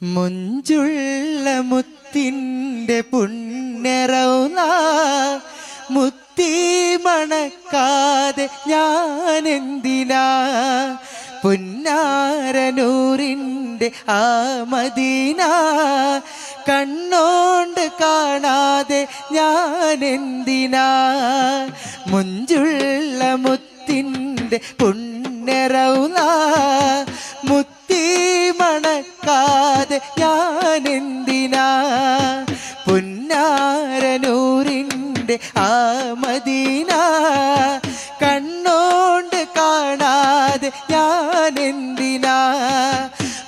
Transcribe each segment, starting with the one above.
മുഞ്ചുള്ള മുത്തിന്റെ പുണ്യറൗന മുത്തി മണക്കാതെ ഞാനെന്തിനാ? പുന്നാരനൂറിന്റെ ആ മദീന. കണ്ണോണ്ട് കാണാതെ ഞാനെന്തിനാ? മുഞ്ചുള്ള മുത്തിന്റെ പുണ്യറൗന എന്തിനാ പുന്നാരനൂറിന്റെ ആ മദീന. കണ്ണോണ്ട് കാണാതെ ഞാനെന്തിനാ?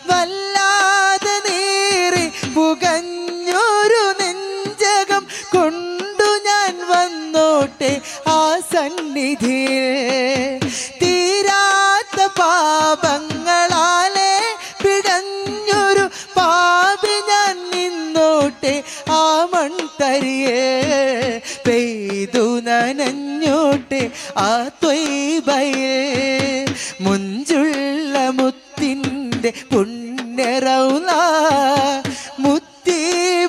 വല്ലാതെ നേറി പുകഞ്ഞൊരു നെഞ്ചകം കൊണ്ടു ഞാൻ വന്നോട്ടെ ആ സന്നിധിയിൽ. തീരാത്ത പാപങ്ങളാലെ മൺതരിയെ പെയ്തു നനഞ്ഞോട്ടെ ആ ത്വൈബയെ മുഞ്ചുള്ള മുത്തിന്റെ പുണ്യറൗല. മുത്തി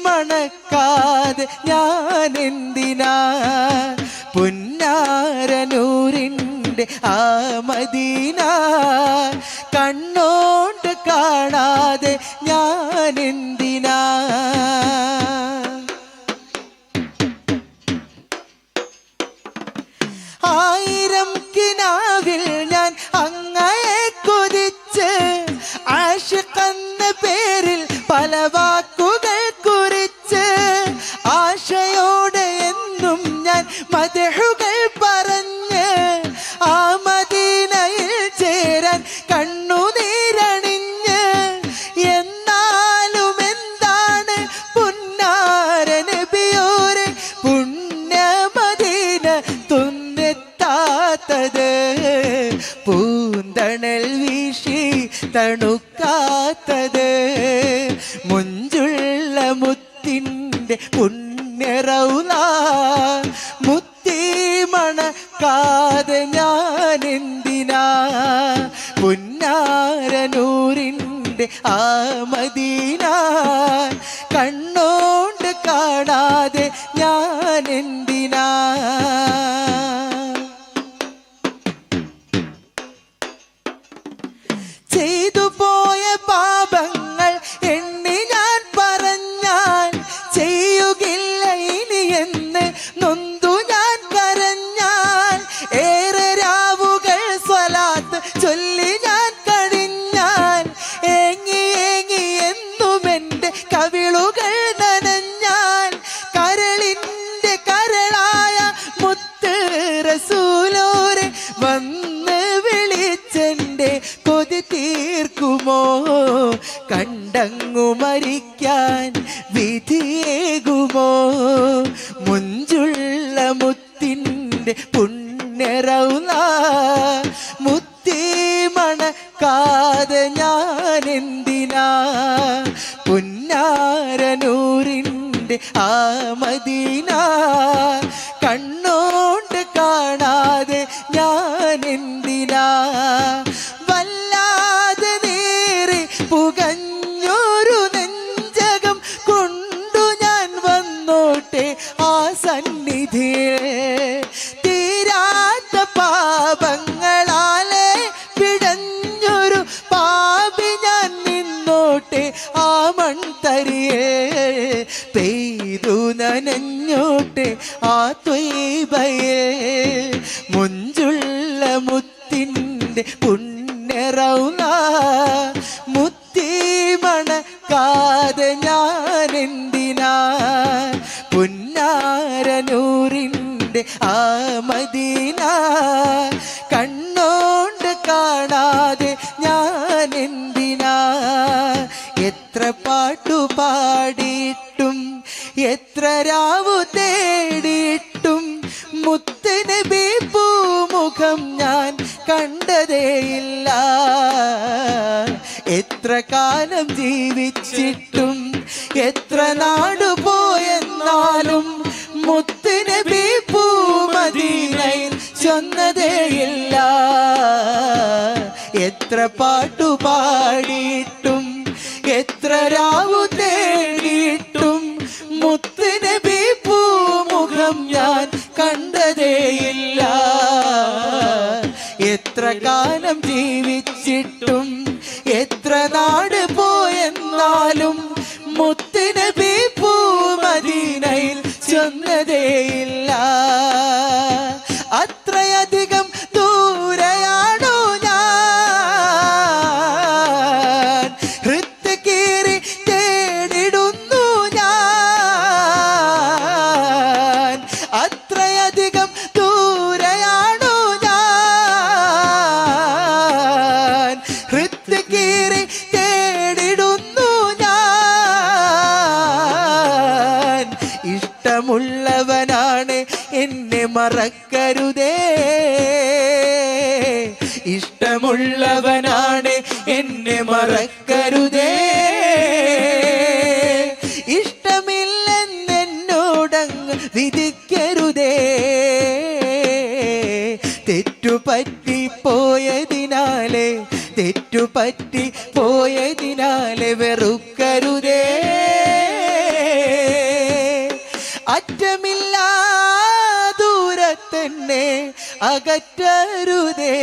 മണക്കാതെ ഞാൻ എന്തിനാ പുന്നാരനൂരിന്റെ ആ മദീന. കണ്ണോണ്ട് കാണാതെ ഞാൻ എന്തിനാ മതഹുകൾ പറഞ്ഞ് ആ മദീനയിൽ ചേരാൻ കണ്ണുനീരണിഞ്ഞ് എന്നാലും എന്താണ് പുന്നാര പുണ്യ മദീന തുന്നെത്താത്തത്? പൂന്തണൽ വീശി തണുക്കാത്തത്. മുഞ്ചുള്ള മുത്തിന്റെ പുണ്യറൗല മണക്കാതെ ഞാൻ എന്തിനാ പുന്നാരനൂരിന്റെ ആ മദീന. കണ്ണോണ്ട് കാണാതെ ഞാൻ എന്തിനാ ചെയ്തു പോയ പാപങ്ങൾ എണ്ണി ഞാൻ പറഞ്ഞാൽ ചെയ്യുകില്ല ഇനി എന്ന് നൊന്തു കവിളുകൾ നനഞ്ഞാൽ കരളിന്റെ കരളായ മുത്ത് റസൂലോരെ വന്ന് വിളിച്ചെന്റെ കൊതി തീർക്കുമോ? കണ്ടങ്ങു മരിക്കാൻ വിധിയേകുമോ? മുഞ്ചുള്ള മുത്തിന്റെ പുണ്യറൗല മുത്തി മണക്കാതെ ഞാൻ എന്തിനാ പുന്നാരനൂരിന്റെ ആ മദീന കണ്ണോണ്ട് കാണാതെ ഞാൻ എന്തിനാ വല്ലാതെ നേരെ പുകഞ്ഞൊരു നെഞ്ചകം കൊണ്ടു ഞാൻ വന്നോട്ടെ ആ സന്നിധിയെ നനഞ്ഞോട്ടെ ആ ത്വൈബയെ മുഞ്ചുള്ള മുത്തിന്റെ പുണ്യറൗന മുത്തി മണക്കാതെ ഞാനെന്തിനാ? പുന്നാരനൂറിന്റെ ആ മദീന കണ്ണോണ്ട് കാണാതെ ഞാനെന്തിനാ? എത്ര പാട്ടു എത്ര രാവു തേടിയിട്ടും മുത്തനബി പൂമുഖം ഞാൻ കണ്ടതേയില്ല. എത്ര കാലം ജീവിച്ചിട്ടും എത്ര നാടു പോയെന്നാലും മുത്തനബി പൂമദീനയിൽ ചൊന്നതേയില്ല. എത്ര പാട്ടു ജനം ജീവിച്ചിട്ടും എത്ര നാട് പോയെന്നാലും മുത്തിന് മറക്കരുതേ. ഇഷ്ടമുള്ളവനാണ് എന്നെ മറക്കരുതേ. ഇഷ്ടമില്ലെന്നെന്നോടങ്ങ് വിധിക്കരുതേ. തെറ്റുപറ്റി പോയതിനാലെ തെറ്റുപറ്റി പോയതിനാലെ വെറുക്കരുതേ. ദൂരത്തന്നെ അകറ്റരുതേ.